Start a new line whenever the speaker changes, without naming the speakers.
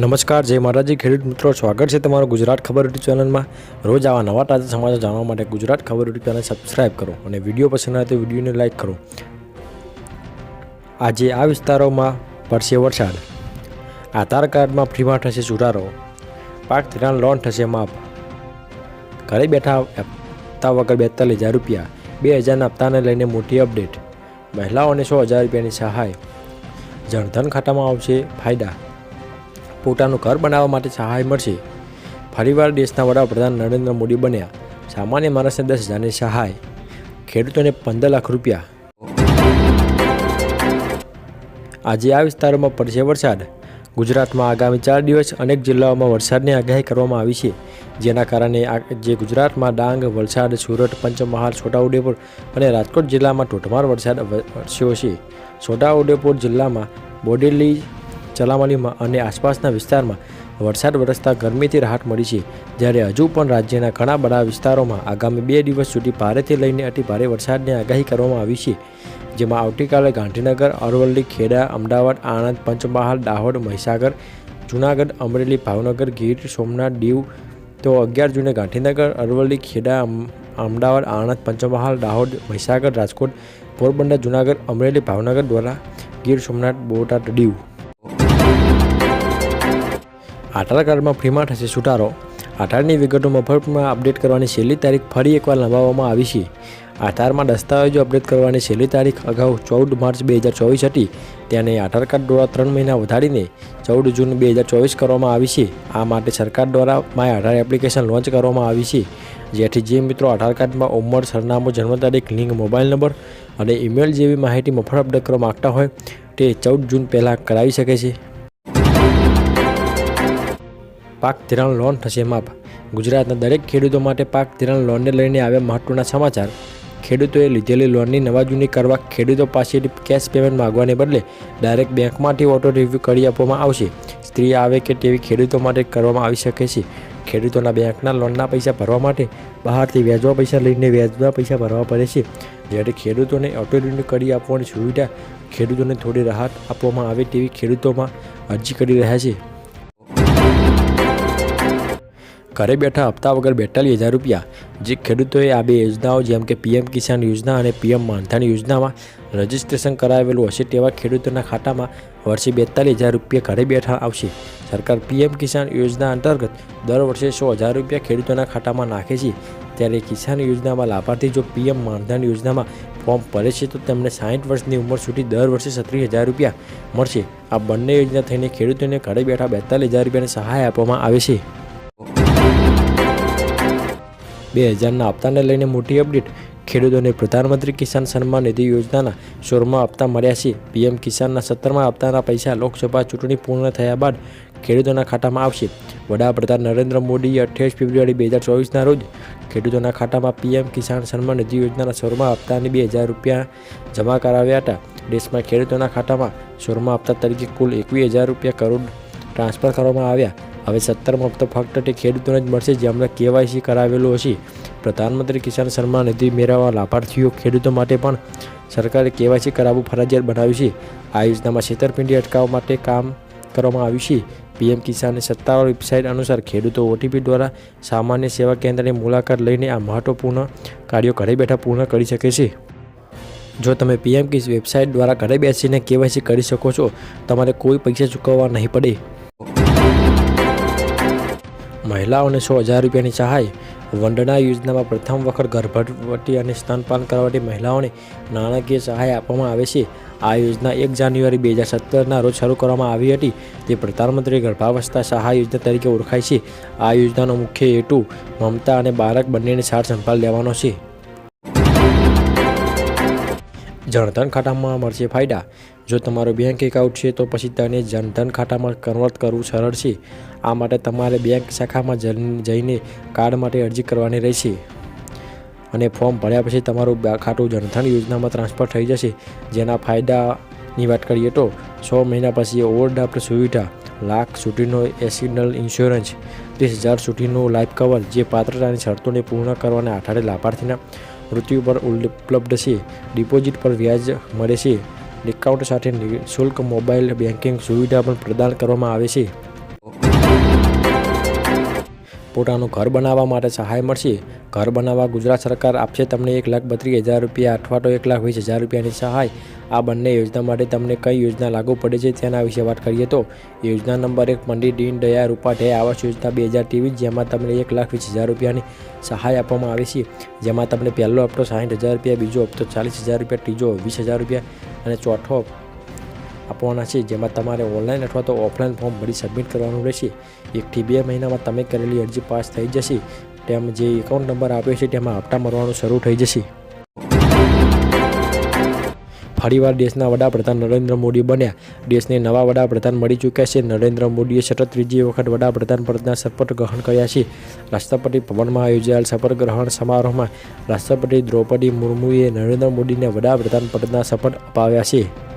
નમસ્કાર, જય માતાજી. ખેડૂત મિત્રો, સ્વાગત છે તમારું ગુજરાત ખબર યુટ્યુબ ચેનલમાં. રોજ આવા નવા તાજા સમાચાર જાણવા માટે ગુજરાત ખબર યુટ્યુબ ચેનલ સબસ્ક્રાઈબ કરો અને વીડિયો પસંદ આવે તો વિડીયોને લાઇક કરો. આજે આ વિસ્તારોમાં પડશે વરસાદ. આધાર કાર્ડમાં ફ્રીમાં થશે સુધારો. પાક ધિરાણ લોન થશે માફ. ઘરે બેઠા હપ્તા વગર બેતાલીસ હજાર રૂપિયા. બે હજારના હપ્તાને લઈને મોટી અપડેટ મહિલાઓને સો હજાર રૂપિયાની સહાય. જનધન ખાતામાં આવશે ફાયદા. પોતાનું ઘર બનાવવા માટે સહાય મળશે. ફરીવાર દેશના વડાપ્રધાન નરેન્દ્ર મોદી બન્યા. સામાન્ય માણસને દસ હજારની સહાય. ખેડૂતોને પંદર લાખ રૂપિયા. આજે આ વિસ્તારોમાં પડશે વરસાદ. ગુજરાતમાં આગામી ચાર દિવસ અનેક જિલ્લાઓમાં વરસાદની આગાહી કરવામાં આવી છે. જેના કારણે આ જે ગુજરાતમાં ડાંગ, વલસાડ, સુરત, પંચમહાલ, છોટાઉદેપુર અને રાજકોટ જિલ્લામાં ધોધમાર વરસાદ વરસ્યો છે. છોટાઉદેપુર જિલ્લામાં બોડેલી ચલામણીમાં અને આસપાસના વિસ્તારમાં વરસાદ વરસતા ગરમીથી રાહત મળી છે. જ્યારે હજુ પણ રાજ્યના ઘણા બધા વિસ્તારોમાં આગામી બે દિવસ સુધી ભારેથી લઈને અતિ ભારે વરસાદની આગાહી કરવામાં આવી છે. જેમાં આવતીકાલે ગાંધીનગર, અરવલ્લી, ખેડા, અમદાવાદ, આણંદ, પંચમહાલ, દાહોદ, મહીસાગર, જૂનાગઢ, અમરેલી, ભાવનગર, ગીર, સોમનાથ, દીવ તો અગિયાર જૂને ગાંધીનગર, અરવલ્લી, ખેડા અમદાવાદ, આણંદ, પંચમહાલ, દાહોદ, મહીસાગર, રાજકોટ, પોરબંદર, જૂનાગઢ, અમરેલી, ભાવનગર દ્વારા ગીર, સોમનાથ, બોટાદ, દીવ આધાર કાર્ડમાં ફ્રીમાં થશે સુધારો આધારની વિગતો મફતમાં અપડેટ કરવાની છેલ્લી તારીખ ફરી એકવાર લંબાવવામાં આવી છે. આધારમાં દસ્તાવેજો અપડેટ કરવાની છેલ્લી તારીખ અગાઉ ચૌદ માર્ચ બે હજાર ચોવીસ હતી. તેને આધાર કાર્ડ દ્વારા ત્રણ મહિના વધારીને ચૌદ જૂન બે હજાર ચોવીસ કરવામાં આવી છે. આ માટે સરકાર દ્વારા માય આધાર એપ્લિકેશન લોન્ચ કરવામાં આવી છે. જેથી જે મિત્રો આધાર કાર્ડમાં ઉંમર, સરનામું, જન્મ તારીખ, લિંક, મોબાઈલ નંબર અને ઈમેલ જેવી માહિતી મફત અપડેટ કરવા માગતા હોય તે ચૌદ જૂન પહેલાં કરાવી શકે છે. પાક ધિરાણ લોન થશે, માફ. ગુજરાતના દરેક ખેડૂતો માટે પાક ધિરાણ લોનને લઈને આવ્યા મહત્વના સમાચાર. ખેડૂતોએ લીધેલી લોનની નવા જૂની કરવા ખેડૂતો પાસેથી કેશ પેમેન્ટ માગવાને બદલે ડાયરેક્ટ બેંકમાંથી ઓટો રિવ્યૂ કરી આપવામાં આવશે. સ્ત્રી આવે કે તેવી ખેડૂતો માટે કરવામાં આવી શકે છે. ખેડૂતોના બેંકના લોનના પૈસા ભરવા માટે બહારથી વ્યાજવા પૈસા લઈને વ્યાજના પૈસા ભરવા પડે છે. જ્યારે ખેડૂતોને ઓટો રિન્યૂ કરી આપવાની સુવિધા ખેડૂતોને થોડી રાહત આપવામાં આવે તેવી ખેડૂતોમાં અરજી કરી રહ્યા છે. ઘરે બેઠા હપ્તા વગર બેતાલીસ હજાર રૂપિયા. જે ખેડૂતોએ આ બે યોજનાઓ, જેમ કે પીએમ કિસાન યોજના અને પીએમ માનધન યોજનામાં રજીસ્ટ્રેશન કરાવેલું હશે તેવા ખેડૂતોના ખાતામાં વર્ષે બેતાલીસ હજાર રૂપિયા ઘરે બેઠા આવશે. સરકાર પીએમ કિસાન યોજના અંતર્ગત દર વર્ષે સો હજાર રૂપિયા ખેડૂતોના ખાતામાં નાખે છે. ત્યારે કિસાન યોજનામાં લાભાર્થી જો પીએમ માનધન યોજનામાં ફોર્મ ભરે છે તો તેમને સાઠ વર્ષની ઉંમર સુધી દર વર્ષે સત્રીસ હજાર રૂપિયા મળશે. આ બંને યોજના થઈને ખેડૂતોને ઘરે બેઠા બેતાલીસ હજાર રૂપિયાની સહાય આપવામાં આવે છે. બે હજારના હપ્તાને લઈને મોટી અપડેટ. ખેડૂતોને પ્રધાનમંત્રી કિસાન સન્માન નિધિ યોજનાના સોળમાં હપ્તા મળ્યા છે. પીએમ કિસાનના સત્તરમાં હપ્તાના પૈસા લોકસભા ચૂંટણી પૂર્ણ થયા બાદ ખેડૂતોના ખાતામાં આવશે. વડાપ્રધાન નરેન્દ્ર મોદીએ અઠ્યાવીસ ફેબ્રુઆરી બે હજાર ચોવીસના રોજ ખેડૂતોના ખાતામાં પીએમ કિસાન સન્માન નિધિ યોજનાના સોળમાં હપ્તાની બે હજાર રૂપિયા જમા કરાવ્યા હતા. દેશમાં ખેડૂતોના ખાતામાં સોળમાં હપ્તા તરીકે કુલ એકવીસ હજાર રૂપિયા કરોડ ટ્રાન્સફર કરવામાં આવ્યા. હવે સત્તરમાં તો ફક્ત તે ખેડૂતોને જ મળશે જેમણે કેવાયસી કરાવેલું હશે. પ્રધાનમંત્રી કિસાન સન્માન નિધિ મેળવવા લાભાર્થીઓ ખેડૂતો માટે પણ સરકારે કેવાયસી કરાવવું ફરજિયાત બનાવ્યું છે. આ યોજનામાં છેતરપિંડી અટકાવવા માટે કામ કરવામાં આવ્યું છે. પીએમ કિસાનની સત્તાવાર વેબસાઇટ અનુસાર ખેડૂતો ઓટીપી દ્વારા સામાન્ય સેવા કેન્દ્રની મુલાકાત લઈને આ મહત્વપૂર્ણ કાર્યો ઘરે બેઠા પૂર્ણ કરી શકે છે. જો તમે પીએમ કિસ વેબસાઇટ દ્વારા ઘરે બેસીને કેવાયસી કરી શકો છો, તમારે કોઈ પૈસા ચૂકવવા નહીં પડે. મહિલાઓને સો હજાર રૂપિયાની સહાય વંડના યોજનામાં પ્રથમ વખત ગર્ભવતી અને સ્તનપાન કરવાથી મહિલાઓને નાણાકીય સહાય આપવામાં આવે છે. આ યોજના એક જાન્યુઆરી બે હજાર સત્તરના રોજ શરૂ કરવામાં આવી હતી. તે પ્રધાનમંત્રી ગર્ભાવસ્થા સહાય યોજના તરીકે ઓળખાય છે. આ યોજનાનો મુખ્ય હેતુ મમતા અને બાળક બંનેની સાર સંભાળ લેવાનો છે. જણધન ખાતામાં મળશે ફાયદા. જો તમારો બેંક એકાઉન્ટ છે તો પછી તેને જનધન ખાતામાં કન્વર્ટ કરવું સરળ છે. આ માટે તમારે બેંક શાખામાં જઈને કાર્ડ માટે અરજી કરવાની રહેશે. અને ફોર્મ ભર્યા પછી તમારું ખાતું જનધન યોજનામાં ટ્રાન્સફર થઈ જશે. જેના ફાયદાની વાત કરીએ તો, છ મહિના પછી ઓવરડ્રાફ્ટ સુવિધા, લાખ સુધીનો એસિડનલ ઇન્સ્યોરન્સ ત્રીસ હજાર સુધીનું લાઈફ કવર જે પાત્રતાની શરતોને પૂર્ણ કરવાના આધારે લાભાર્થીના મૃત્યુ પર ઉપલબ્ધ છે. ડિપોઝિટ પર વ્યાજ મળે છે. ડિસ્કાઉન્ટ સાથે નિઃશુલ્ક મોબાઈલ બેન્કિંગ સુવિધા પણ પ્રદાન કરવામાં આવે છે. પોતાનું ઘર બનાવવા માટે સહાય મળશે. ઘર બનાવવા ગુજરાત સરકાર આપશે તમને એક લાખ બત્રીસ હજાર રૂપિયા અથવા તો એક લાખ વીસ હજાર રૂપિયાની સહાય. આ બંને યોજના માટે તમને કઈ યોજના લાગુ પડે છે તેના વિશે વાત કરીએ તો, યોજના નંબર એક પંડિત દીનદયાળ ઉપાધ્યાય આવાસ યોજના બે હજાર ત્રેવીસ, જેમાં તમને એક લાખ વીસ હજાર રૂપિયાની સહાય આપવામાં આવે છે. જેમાં તમને પહેલો હપ્તો સાહીઠ હજાર રૂપિયા, બીજો હપ્તો ચાલીસ હજાર રૂપિયા, ત્રીજો વીસ હજાર રૂપિયા અને ચોથો આપવાના છે, જેમાં તમારે ઓનલાઈન અથવા તો ઓફલાઈન ફોર્મ ભરી સબમિટ કરવાનું રહેશે. એકથી બે મહિનામાં તમે કરેલી અરજી પાસ થઈ જશે. તેમ જે એકાઉન્ટ નંબર આપ્યો છે, તેમાં હપ્તા મળવાનું શરૂ થઈ જશે. ફરીવાર દેશના વડાપ્રધાન નરેન્દ્ર મોદી બન્યા. દેશને નવા વડાપ્રધાન મળી ચૂક્યા છે. નરેન્દ્ર મોદીએ સતત ત્રીજી વખત વડાપ્રધાન પદના શપથ ગ્રહણ કર્યા છે. રાષ્ટ્રપતિ ભવનમાં યોજાયેલ શપથ ગ્રહણ સમારોહમાં રાષ્ટ્રપતિ દ્રૌપદી મુર્મુએ નરેન્દ્ર મોદીને વડાપ્રધાન પદના શપથ અપાવ્યા છે.